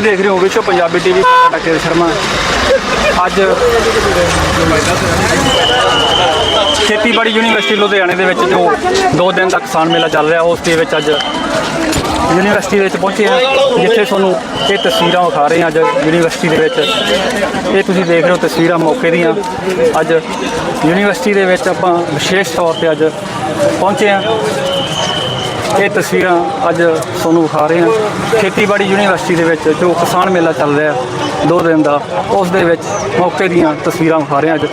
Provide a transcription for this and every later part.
ਤੁਸੀਂ ਦੇਖ ਰਹੇ ਹੋ ਵਿਸ਼ਵ ਪੰਜਾਬੀ ਟੀਵੀ ਡਾਕਟਰ ਸ਼ਰਮਾ ਅੱਜ ਖੇਤੀਬਾੜੀ ਯੂਨੀਵਰਸਿਟੀ ਲੁਧਿਆਣੇ ਦੇ ਵਿੱਚ ਜੋ ਦੋ ਦਿਨ ਤੱਕ ਕਿਸਾਨ ਮੇਲਾ ਚੱਲ ਰਿਹਾ, ਉਸ ਦੇ ਵਿੱਚ ਅੱਜ ਯੂਨੀਵਰਸਿਟੀ ਦੇ ਵਿੱਚ ਪਹੁੰਚੇ ਹਾਂ, ਜਿੱਥੇ ਤੁਹਾਨੂੰ ਇਹ ਤਸਵੀਰਾਂ ਵਿਖਾ ਰਹੇ ਹਾਂ ਅੱਜ ਯੂਨੀਵਰਸਿਟੀ ਦੇ ਵਿੱਚ। ਇਹ ਤੁਸੀਂ ਦੇਖ ਰਹੇ ਹੋ ਤਸਵੀਰਾਂ ਮੌਕੇ ਦੀਆਂ। ਅੱਜ ਯੂਨੀਵਰਸਿਟੀ ਦੇ ਵਿੱਚ ਆਪਾਂ ਵਿਸ਼ੇਸ਼ ਤੌਰ ਤੇ ਅੱਜ ਪਹੁੰਚੇ ਹਾਂ। ਇਹ ਤਸਵੀਰਾਂ ਅੱਜ ਤੁਹਾਨੂੰ ਵਿਖਾ ਰਹੇ ਹਾਂ। ਖੇਤੀਬਾੜੀ ਯੂਨੀਵਰਸਿਟੀ ਦੇ ਵਿੱਚ ਜੋ ਕਿਸਾਨ ਮੇਲਾ ਚੱਲ ਰਿਹਾ ਦੋ ਦਿਨ ਦਾ, ਉਸ ਦੇ ਵਿੱਚ ਮੌਕੇ ਦੀਆਂ ਤਸਵੀਰਾਂ ਵਿਖਾ ਰਹੇ ਹਾਂ ਅੱਜ।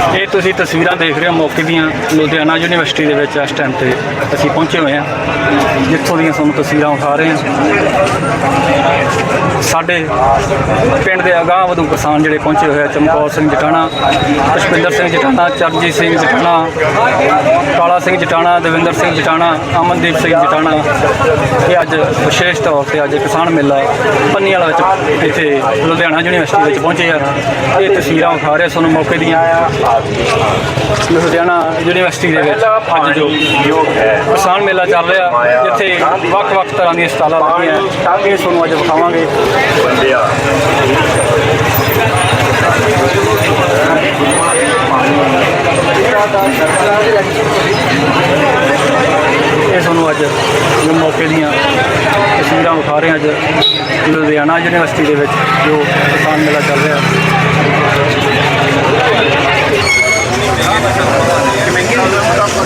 ਇਹ ਤੁਸੀਂ ਤਸਵੀਰਾਂ ਦੇਖ ਰਹੇ ਹੋ ਮੌਕੇ ਦੀਆਂ ਲੁਧਿਆਣਾ ਯੂਨੀਵਰਸਿਟੀ ਦੇ ਵਿੱਚ ਇਸ ਟਾਈਮ ਤੇ ਅਸੀਂ ਪਹੁੰਚੇ ਹੋਏ ਹਾਂ। ਜਿੱਥੋਂ ਦੀਆਂ ਤੁਹਾਨੂੰ ਤਸਵੀਰਾਂ ਉਠਾ ਰਹੇ ਹਾਂ। ਸਾਡੇ ਪਿੰਡ ਦੇ ਅਗਾਂਹ ਵਧੂ ਕਿਸਾਨ ਜਿਹੜੇ ਪਹੁੰਚੇ ਹੋਏ ਆ, ਚਮਕੌਰ ਸਿੰਘ ਜਟਾਣਾ, ਪੁਸ਼ਪਿੰਦਰ ਸਿੰਘ ਜਟਾਣਾ, ਚਰਨਜੀਤ ਸਿੰਘ ਜਟਾਣਾ, ਕਾਲਾ ਸਿੰਘ ਜਟਾਣਾ, ਦਵਿੰਦਰ ਸਿੰਘ ਜਟਾਣਾ, ਅਮਨਦੀਪ ਸਿੰਘ ਜਟਾਣਾ। ਇਹ ਅੱਜ ਵਿਸ਼ੇਸ਼ ਤੌਰ ਤੇ ਅੱਜ ਕਿਸਾਨ ਮੇਲਾ ਪੰਨੀ ਵਾਲਾ ਵਿੱਚ ਇੱਥੇ ਲੁਧਿਆਣਾ ਯੂਨੀਵਰਸਿਟੀ ਵਿੱਚ ਪਹੁੰਚੇ ਆ। ਇਹ ਤਸਵੀਰਾਂ ਵਿਖਾ ਰਹੇ ਸਾਨੂੰ ਮੌਕੇ ਦੀਆਂ। ਲੁਧਿਆਣਾ ਯੂਨੀਵਰਸਿਟੀ ਦੇ ਵਿੱਚ ਅੱਜ ਜੋ ਕਿਸਾਨ ਮੇਲਾ ਚੱਲ ਰਿਹਾ ਜਿੱਥੇ ਵੱਖ-ਵੱਖ ਤਰ੍ਹਾਂ ਦੀਆਂ ਸਟਾਲਾਂ ਲੱਗੀਆਂ। ਇਹ ਤੁਹਾਨੂੰ ਅੱਜ ਵਿਖਾਵਾਂਗੇ। ਇਹ ਤੁਹਾਨੂੰ ਅੱਜ ਜੋ ਮੌਕੇ ਦੀਆਂ ਤਸਵੀਰਾਂ ਵਿਖਾ ਰਹੇ ਅੱਜ ਲੁਧਿਆਣਾ ਯੂਨੀਵਰਸਿਟੀ ਦੇ ਵਿੱਚ ਜੋ ਕਿਸਾਨ ਮੇਲਾ ਚੱਲ ਰਿਹਾ।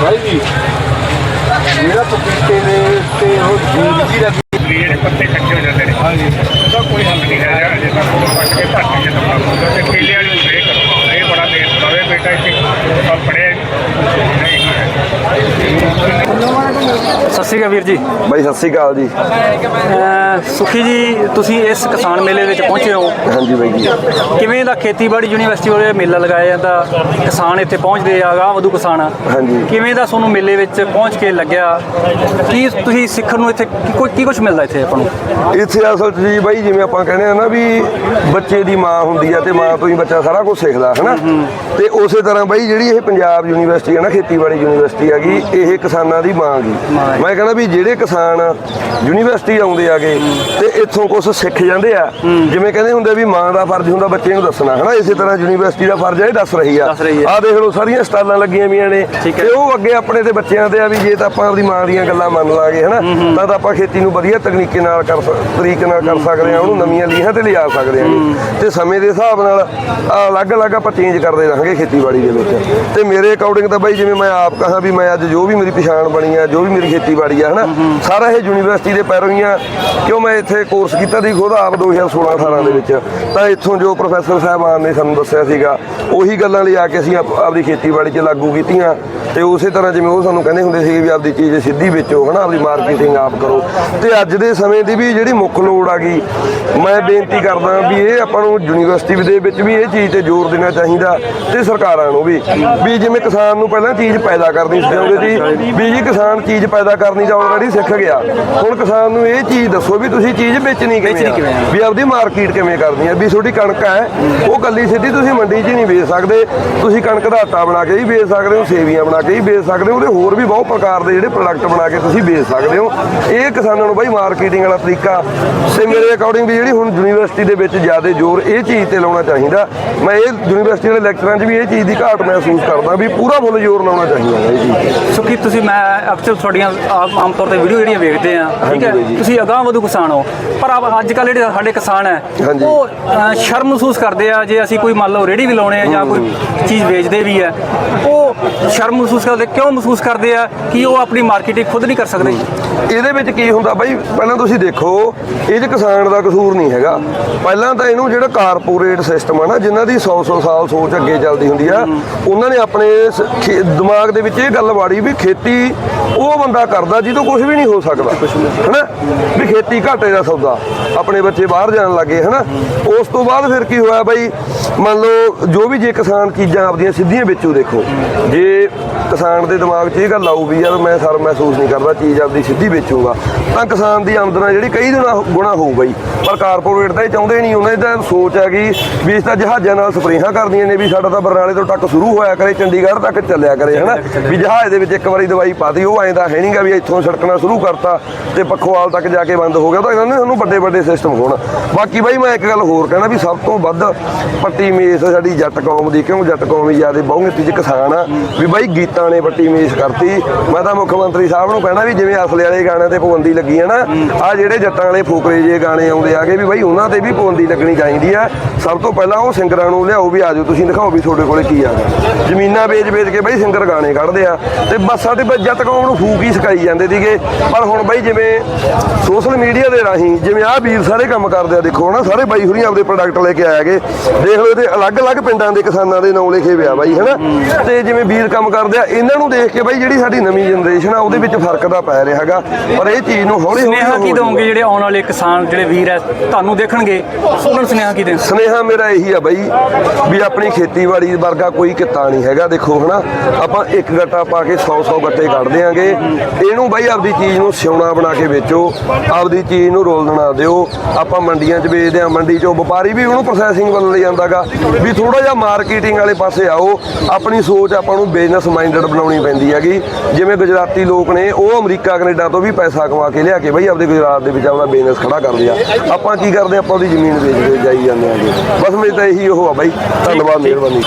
ਭਾਈ ਜੀ ਮੇਰਾ ਪਪੀਤੇ ਦੇ ਤੇ ਉਹ ਜ਼ਿੰਦਗੀ ਦਾ ਜਿਹੜੇ ਪੱਤੇ ਕੱਚੇ ਹੋ ਜਾਂਦੇ ਨੇ ਹਾਂਜੀ ਉਹਦਾ ਕੋਈ ਹੱਲ ਨਹੀਂ ਹੈ ਜੇ ਤੱਕ ਉਹ ਪੱਟ ਕੇ ਧਰਤੀ 'ਚ ਦਬਾ ਹੁੰਦਾ ਤੇ ਕੇਲੇ ਵਾਲੀ ਸਪਰੇ ਕਰੋ ਇਹ ਬੜਾ ਦੇਰ ਬਣਾਵੇ ਬੇਟਾ ਇੱਥੇ ਸਭ ਪੜਿਆ ਨਹੀਂ ਹੈ ਸਤਿ ਸ਼੍ਰੀ ਅਕਾਲ ਵੀਰ ਜੀ? ਭਾਈ ਸਤਿ ਸ੍ਰੀ ਅਕਾਲ ਜੀ। ਅਹ ਸੁਖੀ ਜੀ ਤੁਸੀਂ ਇਸ ਕਿਸਾਨ ਮੇਲੇ ਵਿੱਚ ਪਹੁੰਚੇ ਹੋ। ਹਾਂਜੀ ਬਾਈ ਜੀ। ਕਿਵੇਂ ਦਾ ਖੇਤੀਬਾੜੀ ਯੂਨੀਵਰਸਿਟੀ ਵੱਲੋਂ ਇਹ ਮੇਲਾ ਲਗਾਇਆ ਜਾਂਦਾ? ਕਿਸਾਨ ਇੱਥੇ ਪਹੁੰਚਦੇ ਆ ਅਗਾਂਹ ਵਧੂ ਕਿਸਾਨ। ਹਾਂਜੀ। ਕਿਵੇਂ ਦਾ ਤੁਹਾਨੂੰ ਮੇਲੇ ਵਿੱਚ ਪਹੁੰਚ ਕੇ ਲੱਗਿਆ? ਕੀ ਤੁਸੀਂ ਸਿੱਖਣ ਨੂੰ ਇੱਥੇ ਕੀ ਕੋਈ ਕੀ ਕੁਝ ਮਿਲਦਾ ਇੱਥੇ ਆਪਾਂ ਨੂੰ? ਇੱਥੇ ਅਸਲ 'ਚ ਜੀ ਬਾਈ ਜਿਵੇਂ ਆਪਾਂ ਕਹਿੰਦੇ ਆ ਨਾ ਵੀ ਬੱਚੇ ਦੀ ਮਾਂ ਹੁੰਦੀ ਆ ਤੇ ਮਾਂ ਤੋਂ ਹੀ ਬੱਚਾ ਸਾਰਾ ਕੁਝ ਸਿੱਖਦਾ ਹੈ ਨਾ ਤੇ ਉਸੇ ਤਰ੍ਹਾਂ ਬਾਈ ਜਿਹੜੀ ਇਹ ਪੰਜਾਬ ਯੂਨੀਵਰਸਿਟੀ ਹੈ ਨਾ ਖੇਤੀਬਾੜੀ ਯੂਨੀਵਰਸਿਟੀ ਹੈਗੀ ਇਹ ਕਿਸਾਨਾਂ ਦੀ ਮਾਂ ਗੀ। ਮੈਂ ਕਹਿੰਦਾ ਵੀ ਜਿਹੜੇ ਕਿਸਾਨ ਯੂਨੀਵਰਸਿਟੀ ਆਉਂਦੇ ਆਗੇ ਤੇ ਇੱਥੋਂ ਕੁਝ ਸਿੱਖ ਜਾਂਦੇ ਆ ਜਿਵੇਂ ਕਹਿੰਦੇ ਹੁੰਦੇ ਵੀ ਮਾਂ ਦਾ ਫਰਜ਼ ਹੁੰਦਾ ਬੱਚੇ ਨੂੰ ਦੱਸਣਾ ਹਨਾ? ਇਸੇ ਤਰ੍ਹਾਂ ਯੂਨੀਵਰਸਿਟੀ ਦਾ ਫਰਜ਼ ਹੈ ਇਹ ਦੱਸ ਰਹੀ ਆ। ਆ। ਦੇਖ ਲਓ ਸਾਰੀਆਂ ਸਟਾਲਾਂ ਲੱਗੀਆਂ ਵੀਆਂ ਨੇ। ਤੇ ਉਹ ਅੱਗੇ ਆਪਣੇ ਤੇ ਬੱਚਿਆਂ ਤੇ ਆ ਵੀ ਜੇ ਤਾਂ ਆਪਾਂ ਆਪਣੀ ਮਾਂ ਦੀਆਂ ਗੱਲਾਂ ਮੰਨ ਲਾਂਗੇ ਹਨਾ? ਤਾਂ ਤਾਂ ਆਪਾਂ ਖੇਤੀ ਨੂੰ ਵਧੀਆ ਤਕਨੀਕੇ ਨਾਲ ਕਰ ਤਰੀਕੇ ਨਾਲ ਕਰ ਸਕਦੇ ਆ ਉਹਨੂੰ ਨਵੀਆਂ ਲੀਹਾਂ ਤੇ ਲਿਜਾ ਸਕਦੇ ਆ ਤੇ ਸਮੇਂ ਦੇ ਹਿਸਾਬ ਨਾਲ ਅਲੱਗ-ਅਲੱਗ ਆਪਾਂ ਚੇਂਜ ਕਰਦੇ ਰਹਾਂਗੇ ਖੇਤੀਬਾੜੀ ਦੇ ਵਿੱਚ। ਤੇ ਮੇਰੇ ਅਕੋਰਡਿੰਗ ਤਾਂ ਬਾਈ ਜਿਵੇਂ ਮੈਂ ਆਪ ਕਹਾਂ ਵੀ ਮੈਂ ਅੱਜ ਜੋ ਵੀ ਮੇਰੀ ਪਛਾਣ ਬਣੀ ਆ ਜੋ ਵੀ ਮੇਰੀ ਖੇਤੀਬਾੜੀ ਆ ਹਨਾ? ਸਾਰਾ ਇਹ ਯੂਨੀਵਰਸਿਟੀ ਦੇ ਪੈਰੋਂ ਹੀ ਆ। ਕਿਉਂ ਮੈਂ ਇੱਥੇ ਕੋਰਸ ਕੀਤਾ ਸੀ ਖੁਦ ਆਪ 2016-18 ਦੇ ਵਿੱਚ। ਤਾਂ ਇੱਥੋਂ ਜੋ ਪ੍ਰੋਫੈਸਰ ਸਾਹਿਬਾਨ ਨੇ ਸਾਨੂੰ ਦੱਸਿਆ ਸੀਗਾ ਉਹੀ ਗੱਲਾਂ ਲਈ ਆ ਕੇ ਅਸੀਂ ਆਪ- ਆਪਦੀ ਖੇਤੀਬਾੜੀ 'ਚ ਲਾਗੂ ਕੀਤੀਆਂ। ਤੇ ਉਸੇ ਤਰ੍ਹਾਂ ਜਿਵੇਂ ਉਹ ਸਾਨੂੰ ਕਹਿੰਦੇ ਹੁੰਦੇ ਸੀ ਵੀ ਆਪਦੀ ਚੀਜ਼ ਸਿੱਧੀ ਵੇਚੋ ਹਨਾ? ਆਪਦੀ ਮਾਰਕੀਟਿੰਗ ਆਪ ਕਰੋ। ਤੇ ਅੱਜ ਦੇ ਸਮੇਂ ਦੀ ਵੀ ਜਿਹੜੀ ਮੁੱਖ ਲੋੜ ਆ ਗਈ ਮੈਂ ਬੇਨਤੀ ਕਰਦਾ ਵੀ ਇਹ ਆਪਾਂ ਨੂੰ ਯੂਨੀਵਰਸਿਟੀ ਦੇ ਵਿੱਚ ਵੀ ਇਹ ਚੀਜ਼ ਤੇ ਜ਼ੋਰ ਦੇਣਾ ਚਾਹੀਦਾ ਤੇ ਸਰਕਾਰਾਂ ਨੂੰ ਵੀ। ਵੀ ਜਿਵੇਂ ਕਿਸਾਨ ਨੂੰ ਪਹਿਲਾਂ ਚੀਜ਼ ਪੈਦਾ ਕਰਨੀ ਸੀ ਵੀ ਜੀ ਕਿਸਾਨ ਚੀਜ਼ ਪੈਦਾ ਕਰਨੀ ਤਾਂ ਆਲਰੇਡੀ ਸਿੱਖ ਗਿਆ। ਹੁਣ ਕਿਸਾਨ ਨੂੰ ਇਹ ਚੀਜ਼ ਦੱਸੋ ਵੀ ਤੁਸੀਂ ਚੀਜ਼ ਵੇਚਣੀ ਕਿਵੇਂ ਆ? ਆ? ਵੀ ਆਪਦੀ ਮਾਰਕੀਟ ਕਿਵੇਂ ਕਰਨੀ ਹੈ ਵੀ ਤੁਹਾਡੀ ਕਣਕ ਹੈ ਉਹ ਕੱਲੀ ਸਿੱਧੀ ਤੁਸੀਂ ਮੰਡੀ 'ਚ ਨਹੀਂ ਵੇਚ ਸਕਦੇ। ਤੁਸੀਂ ਕਣਕ ਦਾ ਆਟਾ ਬਣਾ ਕੇ ਵੀ ਵੇਚ ਸਕਦੇ ਹੋ ਸੇਵੀਆਂ ਬਣਾ ਕੇ ਵੀ ਵੇਚ ਸਕਦੇ ਹੋ ਉਹਦੇ ਹੋਰ ਵੀ ਬਹੁਤ ਪ੍ਰਕਾਰ ਦੇ ਜਿਹੜੇ ਪ੍ਰੋਡਕਟ ਬਣਾ ਕੇ ਤੁਸੀਂ ਵੇਚ ਸਕਦੇ ਹੋ। ਇਹ ਕਿਸਾਨਾਂ ਨੂੰ ਬਾਈ ਮਾਰਕੀਟਿੰਗ ਵਾਲਾ ਤਰੀਕਾ ਤੇ ਮੇਰੇ ਅਕੋਰਡਿੰਗ ਵੀ ਜਿਹੜੀ ਹੁਣ ਯੂਨੀਵਰਸਿਟੀ ਦੇ ਵਿੱਚ ਜ਼ਿਆਦਾ ਜ਼ੋਰ ਇਹ ਚੀਜ਼ ਤੇ ਲਾਉਣਾ ਚਾਹੀਦਾ। ਮੈਂ ਇਹ ਯੂਨੀਵਰਸਿਟੀ ਦੇ ਲੈਕਚਰਾਂ 'ਚ ਵੀ ਇਹ ਚੀਜ਼ ਦੀ ਘਾਟ ਮਹਿਸੂਸ ਕਰਦਾ ਵੀ ਪੂਰਾ ਫੁੱਲ ਜ਼ੋਰ ਲਾਉਣਾ ਚਾਹੀਦਾ ਹੈ ਇਹ ਚੀਜ਼ ਤੇ। ਸੁਖੀ ਤੁਸੀਂ ਮੈਂ ਅਕਸਰ ਤੁਹਾਡੀਆਂ ਆਮ ਤੌਰ ਤੇ ਵੀਡੀਓ ਜਿਹੜੀਆਂ ਵੇਖਦੇ ਆ ਠੀਕ ਹੈ। ਤੁਸੀਂ ਅਗਾਂਹ ਵਧੂ ਕਿਸਾਨ ਹੋ ਪਰ ਆਪ- ਅੱਜ ਕੱਲ ਜਿਹੜੇ ਸਾਡੇ ਕਿਸਾਨ ਹੈ। ਉਹ ਸ਼ਰਮ ਮਹਿਸੂਸ ਕਰਦੇ ਆ ਜੇ ਅਸੀਂ ਕੋਈ ਮੰਨ ਲਓ ਰੇੜੀ ਵੀ ਲਾਉਣੇ ਆ ਜਾਂ ਕੋਈ ਚੀਜ਼ ਵੇਚਦੇ ਵੀ ਆ ਉਹ ਸ਼ਰਮ ਮਹਿਸੂਸ ਕਰਦੇ ਕਿਉਂ ਮਹਿਸੂਸ ਕਰਦੇ ਆ ਕਿ ਉਹ ਆਪਣੀ ਮਾਰਕੀਟਿੰਗ ਖੁਦ ਨਹੀਂ ਕਰ ਸਕਦੇ? ਇਹਦੇ ਵਿੱਚ ਕੀ ਹੁੰਦਾ ਬਾਈ ਪਹਿਲਾਂ ਤੁਸੀਂ ਦੇਖੋ ਇਹ 'ਚ ਕਿਸਾਨ ਦਾ ਕਸੂਰ ਨਹੀਂ ਹੈਗਾ। ਪਹਿਲਾਂ ਤਾਂ ਇਹਨੂੰ ਜਿਹੜਾ ਕਾਰਪੋਰੇਟ ਸਿਸਟਮ ਆ ਨਾ ਜਿਨ੍ਹਾਂ ਦੀ 100-100 ਸਾਲ ਸੋਚ ਅੱਗੇ ਚੱਲਦੀ ਹੁੰਦੀ ਆ ਉਹਨਾਂ ਨੇ ਆਪਣੇ ਦਿਮਾਗ ਦੇ ਵਿੱਚ ਇਹ ਗੱਲ ਵਾੜੀ ਵੀ ਖੇਤੀ ਉਹ ਬੰਦਾ ਕਰਦਾ ਜਿਹਤੋਂ ਕੁਝ ਵੀ ਨਹੀਂ ਹੋ ਸਕਦਾ ਹਨਾ? ਵੀ ਖੇਤੀ ਘਾਟੇ ਦਾ ਸੌਦਾ ਆਪਣੇ ਬੱਚੇ ਬਾਹਰ ਜਾਣ ਲੱਗੇ ਹਨਾ? ਉਸ ਤੋਂ ਬਾਅਦ ਫਿਰ ਕੀ ਹੋਇਆ ਬਾਈ ਮੰਨ ਲਓ ਜੋ ਵੀ ਜੇ ਕਿਸਾਨ ਚੀਜ਼ਾਂ ਆਪਦੀਆਂ ਸਿੱਧੀਆਂ ਵੇਚੋ ਦੇਖੋ। ਜੇ ਕਿਸਾਨ ਦੇ ਦਿਮਾਗ 'ਚ ਇਹ ਗੱਲ ਆਊ ਵੀ ਯਾਰ ਮੈਂ ਸਰ ਮਹਿਸੂਸ ਨਹੀਂ ਕਰਦਾ ਚੀਜ਼ ਆਪਦੀ ਸਿੱਧੀ ਵੇਚੂਗਾ ਤਾਂ ਕਿਸਾਨ ਦੀ ਆਮਦਨ ਜਿਹੜੀ ਕਈ ਗੁਣਾ ਗੁਣਾ ਹੋਊਗਾ ਹੀ ਪਰ ਕਾਰਪੋਰੇਟ ਤਾਂ ਇਹ ਚਾਹੁੰਦੇ ਨਹੀਂ ਉਹਨਾਂ ਦੀ ਤਾਂ ਸੋਚ ਹੈਗੀ ਵੀ ਇਸ ਤਾਂ ਜਹਾਜ਼ਾਂ ਨਾਲ ਸਪਰੇਹਾਂ ਕਰਦੀਆਂ ਨੇ ਵੀ ਸਾਡਾ ਤਾਂ ਬਰਨਾਲੇ ਤੋਂ ਟੱਕ ਸ਼ੁਰੂ ਹੋਇਆ ਕਰੇ ਚੰਡੀਗੜ੍ਹ ਤੱਕ ਚੱਲਿਆ ਕਰੇ ਹਨਾ? ਵੀ ਜਹਾਜ਼ ਦੇ ਵਿੱਚ ਇੱਕ ਵਾਰੀ ਦਵਾਈ ਪਾਤੀ ਉਹ ਐਂ ਤਾਂ ਹੈ ਨਹੀਂਗਾ ਵੀ ਇੱਥੋਂ ਸੜਕਣਾ ਸ਼ੁਰੂ ਕਰਤਾ ਤੇ ਪੱਖੋਵਾਲ ਤੱਕ ਜਾ ਕੇ ਬੰਦ ਹੋ ਗਿਆ। ਤਾਂ ਇਹਨਾਂ ਨੇ ਸਾਨੂੰ ਵੱਡੇ ਵੱਡੇ ਸਿਸਟਮ ਹੋਣ। ਬਾਕੀ ਬਾਈ ਮੈਂ ਇੱਕ ਗੱਲ ਹੋਰ ਕਹਿਣਾ ਵੀ ਸਭ ਤੋਂ ਵੱਧ ਪੱਟੀ ਮੇਸ ਸਾਡੀ ਜੱਟ ਕੌਮ ਦੀ, ਕਿਉਂ ਜੱਟ ਕੌਮ ਹੀ ਜ਼ਿਆਦਾ ਬਹੁਗਿਣਤੀ ਚ ਕਿਸਾਨ ਆ, ਵੀ ਬਾਈ ਗੀਤਾਂ ਨੇ ਪੱਟੀ ਮੇਸ ਕਰਤੀ। ਮੈਂ ਤਾਂ ਮੁੱਖ ਮੰਤਰੀ ਸਾਹਿਬ ਨੂੰ ਕਹਿਣਾ ਵੀ ਜਿਵੇਂ ਅਸਲੇ ਵਾਲੇ ਗਾਣਿਆਂ ਤੇ ਪਾਬੰਦੀ ਲੱਗੀ ਆ ਨਾ, ਆ ਜਿਹੜੇ ਜੱਟਾਂ ਵਾਲੇ ਫੋਕਰੇ ਜੇ ਗਾਣੇ ਆਉਂਦੇ ਆਗੇ ਵੀ ਬਾਈ ਉਹਨਾਂ ਤੇ ਵੀ ਪਾਬੰਦੀ ਲੱਗਣੀ ਚਾਹੀਦੀ ਆ। ਸਭ ਤੋਂ ਪਹਿਲਾਂ ਉਹ ਸਿੰਗਰਾਂ ਨੂੰ ਲਿਆਓ ਵੀ ਆਜੋ ਤੁਸੀਂ ਦਿਖਾਓ ਵੀ ਤੁਹਾਡੇ ਕੋਲੇ ਕੀ ਆ ਜ਼ਮੀਨਾਂ ਵੇਚ ਵੇਚ ਕੇ ਬਾਈ ਸਿੰਗਰ ਗਾਣੇ ਕੱਢਦੇ ਆ। ਤੇ ਬਸ ਸਾਡੇ ਜੱਟ ਕੌਮ ਨੂੰ ਫੂਕ ਹੀ ਸਿਖਾਈ ਜਾਂਦੇ ਸੀਗੇ। ਪਰ ਹੁਣ ਬਾਈ ਜਿਵੇਂ ਸੋਸ਼ਲ ਮੀਡੀਆ ਦੇ ਰਾਹੀਂ ਜਿਵੇਂ ਆਹ ਵੀਰ ਸਾਰੇ ਕੰਮ ਕਰਦੇ ਆ ਦੇਖੋ ਨਾ ਸਾਰੇ ਬਾਈ ਹੁਰੀ ਆਪਦੇ ਪ੍ਰੋਡਕਟ ਲੈ ਕੇ ਆਏਗੇ ਦੇਖ ਲਓ ਇਹਦੇ ਅਲੱਗ-ਅਲੱਗ ਪਿੰਡਾਂ ਦੇ ਕਿਸਾਨਾਂ ਦੇ ਨਾਂ ਲਿਖੇ ਹੋਇਆ ਬਾਈ ਹਨਾ। ਤੇ ਜਿਵੇਂ ਵੀਰ ਕੰਮ ਕਰਦੇ ਆ ਇਹਨਾਂ ਨੂੰ ਦੇਖ ਕੇ ਬਾਈ ਜਿਹੜੀ ਸਾਡੀ ਨਵੀਂ ਜਨਰੇਸ਼ਨ ਆ ਉਹਦੇ ਵਿੱਚ ਫ਼ਰਕ ਤਾਂ ਪੈ ਰਿਹਾ ਹੈਗਾ। ਪਰ ਇਹ ਚੀਜ਼ ਨੂੰ ਹੌਲੀ ਹੌਲੀ ਸੁਨੇਹਾ ਕੀ ਦੋਗੇ ਜਿਹੜੇ ਆਉਣ ਵਾਲੇ ਕਿਸਾਨ ਜਿਹੜੇ ਵੀਰ ਹੈ ਤੁਹਾਨੂੰ ਦੇਖਣਗੇ? ਉਹਨਾਂ ਨੂੰ ਸੁਨੇਹਾ ਕੀ ਦੇ ਸਨੇਹਾ ਮੇਰਾ ਇਹੀ ਆ ਬਾਈ ਵੀ ਆਪਣੀ ਖੇਤੀਬਾੜੀ ਵਰਗਾ ਕੋਈ ਕਿੱਤਾ ਨਹੀਂ ਹੈਗਾ ਦੇਖੋ ਹਨਾ। ਆਪਾਂ ਇੱਕ ਗੱਟਾ ਪਾ ਕੇ 100-100 ਗੱਟੇ ਕੱਢ ਦਿਆਂਗੇ। ਇਹਨੂੰ ਬਾਈ ਆਪਦੀ ਚੀਜ਼ ਨੂੰ ਸਿਉਣਾ ਬਣਾ ਕੇ ਵੇਚੋ ਆਪਦੀ ਚੀਜ਼ ਨੂੰ ਰੋਲ ਨਾ ਦਿਓ। ਆਪਾਂ ਮੰਡੀਆਂ 'ਚ ਵੇਚਦੇ ਆ ਮੰਡੀ 'ਚੋਂ ਵਪਾਰੀ ਵੀ ਉਹਨੂੰ ਪ੍ਰੋਸੈਸਿੰਗ ਵੱਲ ਲੈ ਜਾਂਦਾਗਾ ਵੀ ਥੋੜਾ ਜਿਹਾ ਮਾਰਕੀਟਿੰਗ ਵਾਲੇ ਪਾਸੇ ਆਓ। ਆਪਣੀ ਸੋਚ ਆਪਾਂ ਨੂੰ ਬਿਜ਼ਨਸ ਮਾਈਂਡਡ ਬਣਾਉਣੀ ਪੈਂਦੀ ਹੈਗੀ। ਜਿਵੇਂ ਗੁਜਰਾਤੀ ਲੋਕ ਨੇ ਉਹ ਅਮਰੀਕਾ ਕੈਨੇਡਾ ਤੋਂ ਵੀ ਪੈਸਾ ਕਮਾ ਕੇ ਲਿਆ ਕੇ ਬਾਈ ਆਪਦੇ ਗੁਜਰਾਤ ਦੇ ਵਿੱਚ ਆਪਦਾ ਬਿਜ਼ਨਸ ਖੜਾ ਕਰਦੇ ਆ। ਆਪਾਂ ਕੀ ਕਰਦੇ ਆਪਾਂ ਉਹਦੀ ਜ਼ਮੀਨ ਵੇਚ ਕੇ ਜਾਈ ਜਾਂਦੇ ਆਗੇ ਬਸ ਮੇਰੀ ਤਾਂ ਇਹੀ ਉਹ ਆ ਬਾਈ। ਧੰਨਵਾਦ ਮਿਹਰਬਾਨੀ।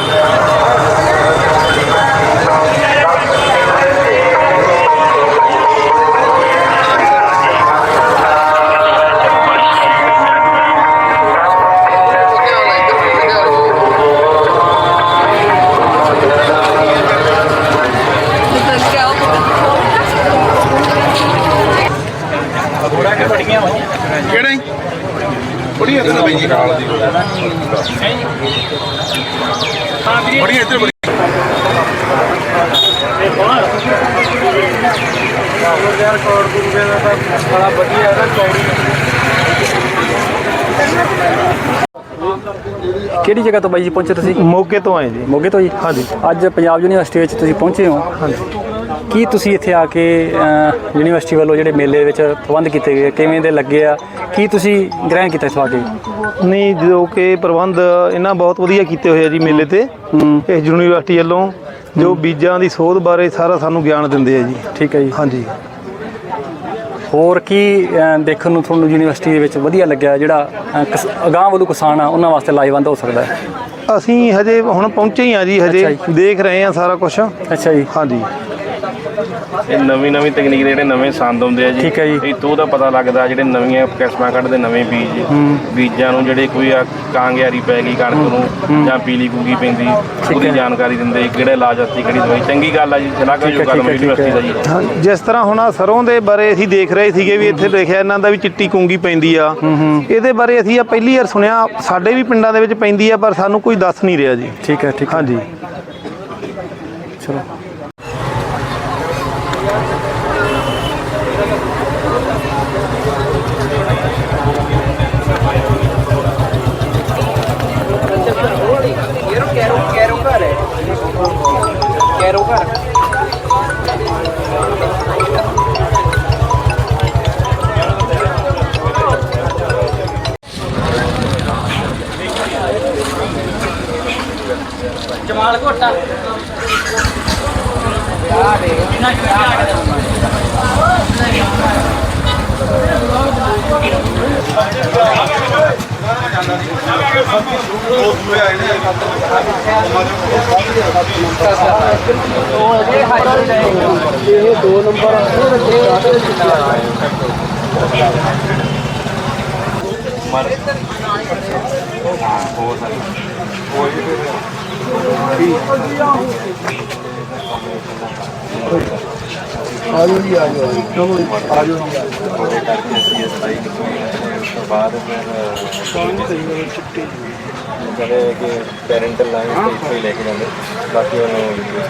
ਕਿਹੜੀ ਜਗ੍ਹਾ ਤੋਂ ਬਾਈ ਜੀ ਪਹੁੰਚੇ ਤੁਸੀਂ? ਮੌਕੇ ਤੋਂ ਆਏ ਜੀ। ਮੋਗੇ ਤੋਂ ਜੀ? ਹਾਂਜੀ। ਅੱਜ ਪੰਜਾਬ ਯੂਨੀਵਰਸਿਟੀ ਵਿੱਚ ਤੁਸੀਂ ਪਹੁੰਚੇ ਹੋ। ਕੀ ਤੁਸੀਂ ਇੱਥੇ ਆ ਕੇ ਯੂਨੀਵਰਸਿਟੀ ਵੱਲੋਂ ਜਿਹੜੇ ਮੇਲੇ ਵਿੱਚ ਪ੍ਰਬੰਧ ਕੀਤੇ ਗਏ ਕਿਵੇਂ ਦੇ ਲੱਗੇ ਆ? ਕੀ ਤੁਸੀਂ ਗ੍ਰਹਿਣ ਕੀਤਾ ਇਸ ਕੇ ਨਹੀਂ ਜੋ ਕਿ ਪ੍ਰਬੰਧ ਇਹਨਾਂ ਬਹੁਤ ਵਧੀਆ ਕੀਤੇ ਹੋਏ ਆ ਜੀ ਮੇਲੇ ਤੇ। ਇਸ ਯੂਨੀਵਰਸਿਟੀ ਵੱਲੋਂ ਜੋ ਬੀਜਾਂ ਦੀ ਸੋਧ ਬਾਰੇ ਸਾਰਾ ਸਾਨੂੰ ਗਿਆਨ ਦਿੰਦੇ ਆ ਜੀ। ਠੀਕ ਹੈ ਜੀ। ਹਾਂਜੀ। ਹੋਰ ਕੀ ਦੇਖਣ ਨੂੰ ਤੁਹਾਨੂੰ ਯੂਨੀਵਰਸਿਟੀ ਦੇ ਵਿੱਚ ਵਧੀਆ ਲੱਗਿਆ ਜਿਹੜਾ ਅਗਾਂਹ ਵੱਲੋਂ ਕਿਸਾਨ ਆ ਉਹਨਾਂ ਵਾਸਤੇ ਲਾਹੇਵੰਦ ਹੋ ਸਕਦਾ ਹੈ? ਅਸੀਂ ਹਜੇ ਹੁਣ ਪਹੁੰਚੇ ਹੀ ਆ ਜੀ ਹਜੇ ਦੇਖ ਰਹੇ ਆ ਸਾਰਾ ਕੁਝ ਅੱਛਾ ਜੀ। ਹਾਂਜੀ। ਇਹ ਨਵੀਂ ਨਵੀਂ ਤਕਨੀਕ ਦੇ ਜਿਹੜੇ ਨਵੇਂ ਸੰਦ ਆਉਂਦੇ ਆ ਜੀ ਠੀਕ ਹੈ ਜੀ। ਇਹ ਤੋਂ ਉਹਦਾ ਪਤਾ ਲੱਗਦਾ ਜਿਹੜੇ ਨਵੀਆਂ ਕਿਸਮਾਂ ਕੱਢਦੇ ਨਵੇਂ ਬੀਜ ਬੀਜਾਂ ਨੂੰ ਜਿਹੜੇ ਕੋਈ ਆ ਕਾਂਗਿਆਰੀ ਪੈ ਗਈ ਕਣਕ ਨੂੰ ਜਾਂ ਪੀਲੀ ਕੂਗੀ ਪੈਂਦੀ ਉਹਦੀ ਜਾਣਕਾਰੀ ਦਿੰਦੇ ਕਿਹੜੇ ਇਲਾਜ ਵਾਸਤੇ ਕਿਹੜੀ ਦਵਾਈ ਚੰਗੀ ਗੱਲ ਆ ਜੀ ਸ਼ਲਾਘਾ ਠੀਕ ਹੈ, ਠੀਕ ਹੈ, ਯੂਨੀਵਰਸਿਟੀ ਦਾ ਜੀ। ਹਾਂ, ਜਿਸ ਤਰ੍ਹਾਂ ਹੁਣ ਆਹ ਸਰੋਂ ਦੇ ਬਾਰੇ ਅਸੀਂ ਦੇਖ ਰਹੇ ਸੀਗੇ ਵੀ ਇੱਥੇ ਲਿਖਿਆ ਇਹਨਾਂ ਦਾ ਵੀ ਚਿੱਟੀ ਕੁੰਗੀ ਪੈਂਦੀ ਆ। ਇਹਦੇ ਬਾਰੇ ਅਸੀਂ ਆ ਪਹਿਲੀ ਵਾਰ ਸੁਣਿਆ ਸਾਡੇ ਵੀ ਪਿੰਡਾਂ ਦੇ ਵਿੱਚ ਪੈਂਦੀ ਆ ਪਰ ਸਾਨੂੰ ਕੋਈ ਦੱਸ ਨਹੀਂ ਰਿਹਾ ਜੀ। ਠੀਕ ਹੈ ਠੀਕ ਹੈ। ਹਾਂਜੀ। ਚਲੋ। ਇਹ ਦੋ ਨੰਬਰ ਮਰ ਬਹੁਤ ਸਾਰੀ ਕੋਈ ਆਜੋ ਜੀ ਆਜੋ ਚਲੋ ਆਜੋ ਜੀ ਆਜੋ ਕਰਕੇ ਸੀ ਐਸ ਆਈ ਕੋਈ ਜਿਹੜੇ ਕਿ ਪੈਰੈਂਟਲ ਲਾਈਨ ਤੇ ਇੱਥੇ ਹੀ ਲੈ ਕੇ ਜਾਂਦੇ। ਬਾਕੀ ਉਹਨੂੰ ਯੂਜ਼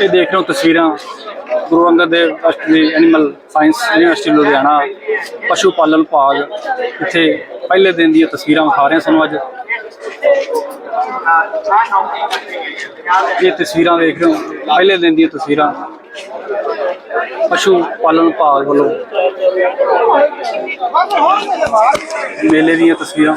ਇਹ ਦੇਖ ਰਹੇ ਹੋ ਤਸਵੀਰਾਂ ਗੁਰੂ ਅੰਗਦ ਦੇਵ ਰਾਸ਼ਟਰੀ ਐਨੀਮਲ ਸਾਇੰਸ ਯੂਨੀਵਰਸਿਟੀ ਲੁਧਿਆਣਾ ਪਸ਼ੂ ਪਾਲਣ ਵਿਭਾਗ। ਇੱਥੇ ਪਹਿਲੇ ਦਿਨ ਦੀਆਂ ਤਸਵੀਰਾਂ ਵਿਖਾ ਰਹੇ ਸਾਨੂੰ ਅੱਜ। ਇਹ ਤਸਵੀਰਾਂ ਦੇਖ ਰਹੇ ਹੋ, ਪਹਿਲੇ ਦਿਨ ਦੀਆਂ ਤਸਵੀਰਾਂ। ਪਸ਼ੂ ਪਾਲਣ ਵਿਭਾਗ ਵੱਲੋਂ ਮੇਲੇ ਦੀਆਂ ਤਸਵੀਰਾਂ।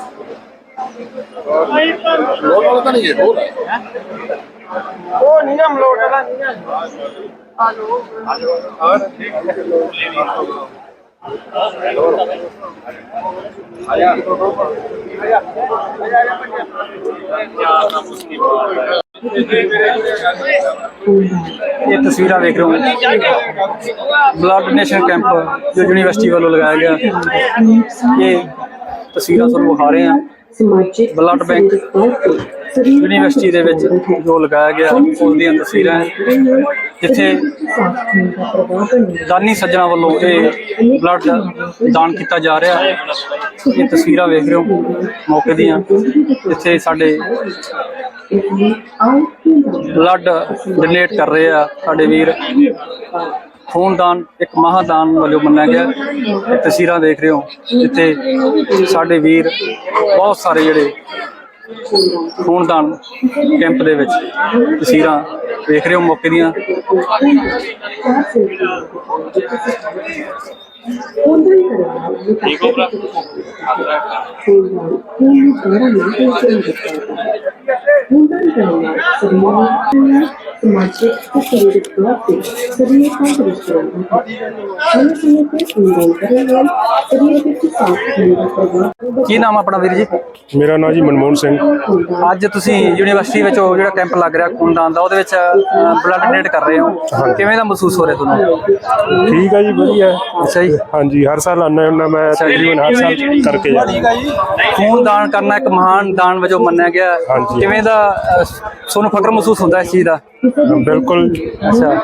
ਇਹ ਤਸਵੀਰਾਂ ਦੇਖ ਰਹੇ ਹੋ ਬਲੱਡ ਡੋਨੇਸ਼ਨ ਕੈਂਪ ਜੋ ਯੂਨੀਵਰਸਿਟੀ ਵੱਲੋਂ ਲਗਾਇਆ ਗਿਆ ਇਹ ਤਸਵੀਰਾਂ ਤੁਹਾਨੂੰ ਵਿਖਾ ਰਹੇ ਹਾਂ ਸਮਾਜਿਕ ਬਲੱਡ ਬੈਂਕ ਯੂਨੀਵਰਸਿਟੀ ਦੇ ਵਿੱਚ ਜੋ ਲਗਾਇਆ ਗਿਆ ਉਸ ਦੀਆਂ ਤਸਵੀਰਾਂ ਜਿੱਥੇ ਦਾਨੀ ਸੱਜਣਾ ਵੱਲੋਂ ਇਹ ਬਲੱਡ ਦਾਨ ਕੀਤਾ ਜਾ ਰਿਹਾ ਹੈ। ਇਹ ਤਸਵੀਰਾਂ ਵੇਖ ਰਹੇ ਹੋ ਮੌਕੇ ਦੀਆਂ ਜਿੱਥੇ ਸਾਡੇ ਬਲੱਡ ਡੋਨੇਟ ਕਰ ਰਹੇ ਆ ਸਾਡੇ ਵੀਰ। ਖੂਨਦਾਨ ਇੱਕ ਮਹਾਦਾਨ ਵਜੋਂ ਮੰਨਿਆ ਗਿਆ। ਤਸਵੀਰਾਂ ਦੇਖ ਰਹੇ ਹੋ, ਜਿੱਥੇ ਸਾਡੇ ਵੀਰ ਬਹੁਤ ਸਾਰੇ ਜਿਹੜੇ ਖੂਨਦਾਨ ਕੈਂਪ ਦੇ ਵਿੱਚ ਤਸਵੀਰਾਂ ਦੇਖ ਰਹੇ ਹੋ ਮੌਕੇ ਦੀਆਂ। ਠੀਕ ਹੋ ਸਮਾਜਿਕ ਤੇ ਸਰੀਰਕ ਤੌਰ ਤੇ ਸਰੀਰ ਸਮੇਂ ਸਮੇਂ ਤੇ ਸਰੀਰ ਕੀ ਨਾਮ ਆਪਣਾ ਵੀਰ ਜੀ? ਮੇਰਾ ਨਾਮ ਜੀ ਮਨਮੋਹਨ ਸਿੰਘ। ਅੱਜ ਤੁਸੀਂ ਯੂਨੀਵਰਸਿਟੀ ਵਿੱਚ ਉਹ ਜਿਹੜਾ ਕੈਂਪ ਲੱਗ ਰਿਹਾ ਖੂਨਦਾਨ ਦਾ ਉਹਦੇ ਵਿੱਚ ਬਲੱਡ ਡੋਨੇਟ ਕਰ ਰਹੇ ਹੋ। ਕਿਵੇਂ ਦਾ ਮਹਿਸੂਸ ਹੋ ਰਿਹਾ ਤੁਹਾਨੂੰ? ਠੀਕ ਹੈ ਜੀ ਵਧੀਆ। ਅੱਛਾ ਜੀ। ਹਾਂਜੀ ਹਰ ਸਾਲ ਆਉਂਦਾ ਹੁੰਦਾ ਮੈਂ ਤਕਰੀਬਨ ਹਰ ਸਾਲ ਕਰਕੇ ਜਾਂਦਾ ਖੂਨਦਾਨ ਕਰਨਾ ਇੱਕ ਮਹਾਨ ਦਾਨ ਵਜੋਂ ਮੰਨਿਆ ਗਿਆ। ਕਿਵੇਂ ਦਾ ਤੁਹਾਨੂੰ ਫਖਰ ਮਹਿਸੂਸ ਹੁੰਦਾ ਇਸ ਚੀਜ਼ ਦਾ? ਬਿਲਕੁਲ। ਅੱਛਾ।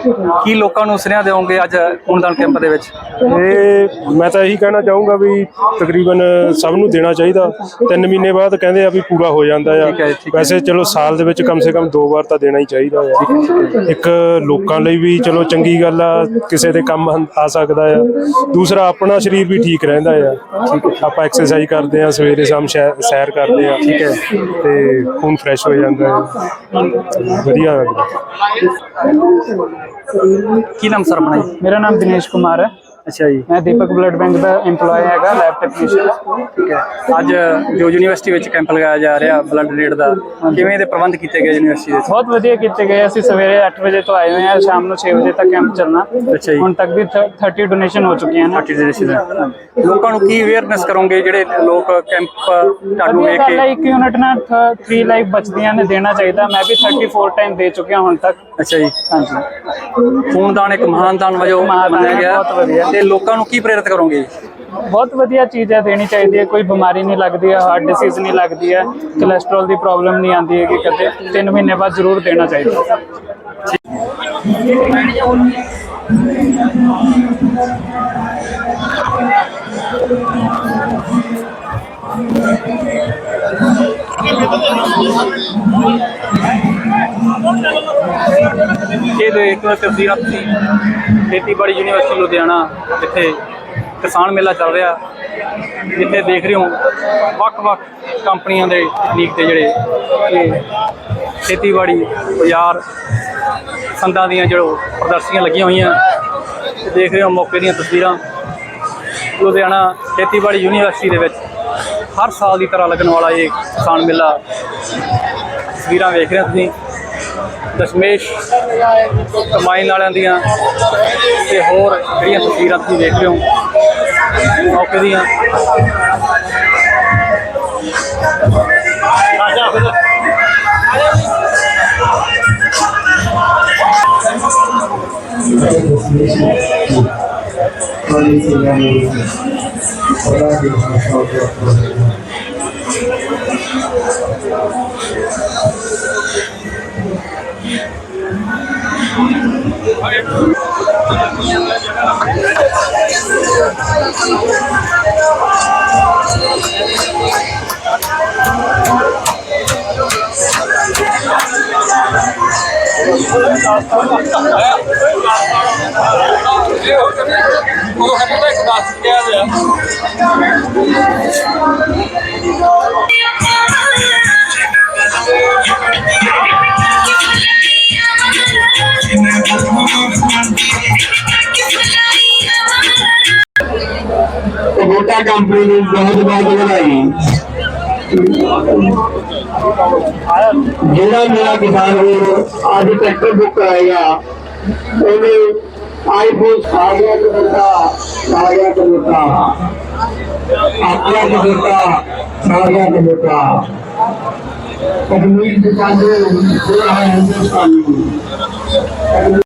ਕੀ ਲੋਕਾਂ ਨੂੰ ਸੁਨੇਹਾ ਦਿਓਗੇ ਅੱਜ ਖੂਨਦਾਨ ਕੈਂਪ ਦੇ ਵਿੱਚ? ਇਹ ਮੈਂ ਤਾਂ ਇਹੀ ਕਹਿਣਾ ਚਾਹੂੰਗਾ ਵੀ ਤਕਰੀਬਨ ਸਭ ਨੂੰ ਦੇਣਾ ਚਾਹੀਦਾ। ਤਿੰਨ ਮਹੀਨੇ ਬਾਅਦ ਕਹਿੰਦੇ ਆ ਵੀ ਪੂਰਾ ਹੋ ਜਾਂਦਾ ਆ। ਵੈਸੇ ਚਲੋ ਸਾਲ ਦੇ ਵਿੱਚ ਕਮ ਸੇ ਕਮ ਦੋ ਵਾਰ ਤਾਂ ਦੇਣਾ ਹੀ ਚਾਹੀਦਾ ਆ। ਇੱਕ ਲੋਕਾਂ ਲਈ ਵੀ ਚਲੋ ਚੰਗੀ ਗੱਲ ਆ ਕਿਸੇ ਦੇ ਕੰਮ ਆ ਸਕਦਾ ਆ। ਦੂਸਰਾ ਆਪਣਾ ਸਰੀਰ ਵੀ ਠੀਕ ਰਹਿੰਦਾ ਆ। ਆਪਾਂ ਐਕਸਰਸਾਈਜ਼ ਕਰਦੇ ਆ ਸਵੇਰੇ ਸ਼ਾਮ ਸੈਰ ਕਰਦੇ ਆ। ਠੀਕ ਹੈ। ਤੇ ਖੂਨ ਫਰੈਸ਼ ਹੋ ਜਾਂਦਾ ਹੈ ਵਧੀਆ ਲੱਗਦਾ। ਕੀ ਨਾਮ ਸਰ ਆਪਣਾ ਜੀ? ਮੇਰਾ ਨਾਮ ਦਿਨੇਸ਼ ਕੁਮਾਰ ਹੈ। ਅੱਛਾ ਜੀ। ਮੈਂ ਦੀਪਕ ਬਲੱਡ ਬੈਂਕ ਦਾ EMPLOYE ਹੈਗਾ ਲੈਬ ਟੈਕਨੀਸ਼ੀਅਨ ਠੀਕ ਹੈ। ਅੱਜ ਜੋ ਯੂਨੀਵਰਸਿਟੀ ਵਿੱਚ ਕੈਂਪ ਲਗਾਇਆ ਜਾ ਰਿਹਾ ਬਲੱਡ ਡੋਨੇਟ ਦਾ ਕਿਵੇਂ ਦੇ ਪ੍ਰਬੰਧ ਕੀਤੇ ਗਏ ਯੂਨੀਵਰਸਿਟੀ ਦੇ ਬਹੁਤ ਵਧੀਆ ਕੀਤੇ ਗਏ। ਅਸੀਂ ਸਵੇਰੇ 8 ਵਜੇ ਤੋਂ ਆਏ ਹੋਏ ਹਾਂ ਸ਼ਾਮ ਨੂੰ 6 ਵਜੇ ਤੱਕ ਕੈਂਪ ਚੱਲਣਾ। ਅੱਛਾ ਜੀ। ਹੁਣ ਤੱਕ ਵੀ ਥ- 30 ਡੋਨੇਸ਼ਨ ਹੋ ਚੁੱਕੀਆਂ ਨੇ। ਲੋਕਾਂ ਨੂੰ ਕੀ ਅਵੇਅਰਨੈਸ ਕਰੋਗੇ ਜਿਹੜੇ ਲੋਕ ਕੈਂਪ ਤੁਹਾਨੂੰ ਵੇਖ ਕੇ ਇੱਕ ਯੂਨਿਟ ਨਾਲ 3 ਲਾਈਫ ਬਚਦੀਆਂ ਨੇ ਦੇਣਾ ਚਾਹੀਦਾ। ਮੈਂ ਵੀ 34 ਟਾਈਮ ਦੇ ਚੁੱਕਿਆ ਹੁਣ ਤੱਕ। ਅੱਛਾ ਜੀ। ਹਾਂਜੀ। ਖੂਨਦਾਨ ਇੱਕ ਮਹਾਨ ਦਾਨ ਵਜੋਂ ਮੰਨਿਆ ਗਿਆ। ਬਹੁਤ ਵਧੀਆ। ਤੇ ਲੋਕਾਂ ਨੂੰ ਕੀ ਪ੍ਰੇਰਿਤ ਕਰੋਗੇ? ਬਹੁਤ ਵਧੀਆ ਚੀਜ਼ ਹੈ, ਦੇਣੀ ਚਾਹੀਦੀ ਹੈ, ਕੋਈ ਬਿਮਾਰੀ ਨਹੀਂ ਲੱਗਦੀ ਹੈ ਹਾਰਟ ਡਿਸੀਜ਼ ਨਹੀਂ ਲੱਗਦੀ ਹੈ ਕੋਲੇਸਟ੍ਰੋਲ ਦੀ ਪ੍ਰੋਬਲਮ ਨਹੀਂ ਆਉਂਦੀ ਹੈਗੀ ਕਦੇ 3 ਮਹੀਨੇ ਬਾਅਦ ਜ਼ਰੂਰ ਦੇਣਾ ਚਾਹੀਦਾ। ਹੈ ਇਹ ਦੇ ਇੱਕ ਤਸਵੀਰਾਂ ਤੁਸੀਂ ਖੇਤੀਬਾੜੀ ਯੂਨੀਵਰਸਿਟੀ ਲੁਧਿਆਣਾ, ਜਿੱਥੇ ਕਿਸਾਨ ਮੇਲਾ ਚੱਲ ਰਿਹਾ। ਜਿੱਥੇ ਦੇਖ ਰਹੇ ਹੋ ਵੱਖ-ਵੱਖ ਕੰਪਨੀਆਂ ਦੇ ਤਕਨੀਕ ਦੇ ਜਿਹੜੇ ਇਹ ਖੇਤੀਬਾੜੀ, ਬਾਜ਼ਾਰ, ਸੰਦਾਂ ਦੀਆਂ ਜੋ ਪ੍ਰਦਰਸ਼ਨੀਆਂ ਲੱਗੀਆਂ ਹੋਈਆਂ। ਦੇਖ ਰਹੇ ਹੋ ਮੌਕੇ ਦੀਆਂ ਤਸਵੀਰਾਂ। ਲੁਧਿਆਣਾ ਖੇਤੀਬਾੜੀ ਯੂਨੀਵਰਸਿਟੀ ਦੇ ਵਿੱਚ ਹਰ ਸਾਲ ਦੀ ਤਰ੍ਹਾਂ ਲੱਗਣ ਵਾਲਾ ਇਹ ਕਿਸਾਨ ਮੇਲਾ। ਤਸਵੀਰਾਂ ਵੇਖ ਰਹੇ ਹੋ ਤੁਸੀਂ। ਦਸ਼ਮੇਸ਼ ਕਮਾਈਨ ਵਾਲਿਆਂ ਦੀਆਂ ਤੇ ਹੋਰ ਜਿਹੜੀਆਂ ਤਸਵੀਰਾਂ ਤੁਸੀਂ ਦੇਖ ਰਹੇ ਹੋ ਮੌਕੇ ਦੀਆਂ। Eu eu reconheço o braço, quer, né? Company ਨੂੰ ਬਹੁਤ ਬਹੁਤ ਵਧਾਈ ਜਿਹੜਾ ਮੇਰਾ ਕਿਸਾਨ ਵੀਰ ਅੱਜ ਟਰੈਕਟਰ ਬੁੱਕ ਕਰਾਏਗਾ ਉਹਨੇ ਆਈਫੋਨ ਆ ਗਿਆ ਕਬੂਤਾ ਆ ਗਿਆ ਕਬੂਤਾ ਆ ਗਿਆ ਕਬੂਤਾ ਆ ਗਿਆ ਕਬੂਤਾ ਕਬੂਤਰ ਦੁਕਾਨ ਦੇ ਜਿਹੜਾ ਹੈ ਹਿੰਦੁਸਤਾਨੀ